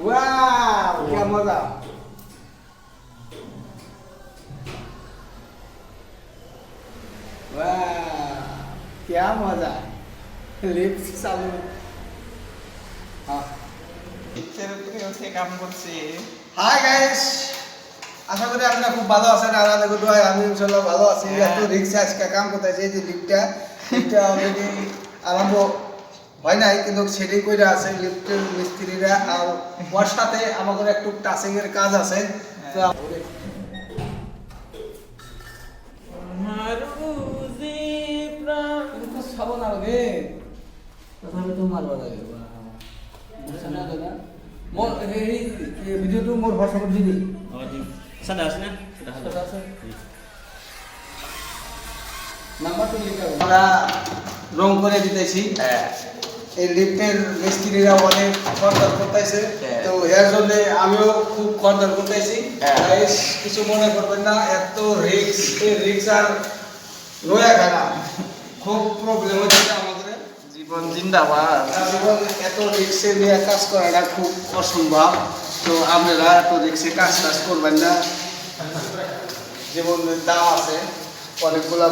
वाह क्या मजा वाह क्या मजा लिफ्ट चालू हाँ উঠে কাম করছে হাই গাইস আশা করি আপনারা খুব ভালো আছেন আর আমাদের দোয়ায় আমি ইনশাল্লাহ ভালো আছি হ্যাঁ। এত রিক্সে আজকে কাম করতে আছে এই যে লিফটটা লিফটটা অলরেডি আরম্ভ হয় নাই কিন্তু সেটাই কইরা আছে লিফটের মিস্ত্রিরা আর ওর সাথে আমাদের একটু টাচিং এর কাজ আছে। তো এই ভিডিওটো মোর হোয়াটসঅ্যাপত দি সাদা আছে না? সেটা আছে। নাম্বারটা লিখে আমরা রং করে দিতেছি। হ্যাঁ। এই লিফটের মিস্ত্রিরা অনেক খরদার করতেছে। হ্যাঁ। তো এর জন্য আমিও খুব খরদার করতেছি। হ্যাঁ। গাইস কিছু মনে করবেন না এত রিক্স এই রিক্স আর রয়ে খানা খুব প্রবলেম হচ্ছে আমাদের। জীবন জিন্দাবাদ। জীবন এত রিক্সে নিয়ে কাজ করাটা খুব অসম্ভব। তো আপনারা এত রিক্সে কাজ টাজ করবেন না। জীবনের দাম আছে অনেকগুলা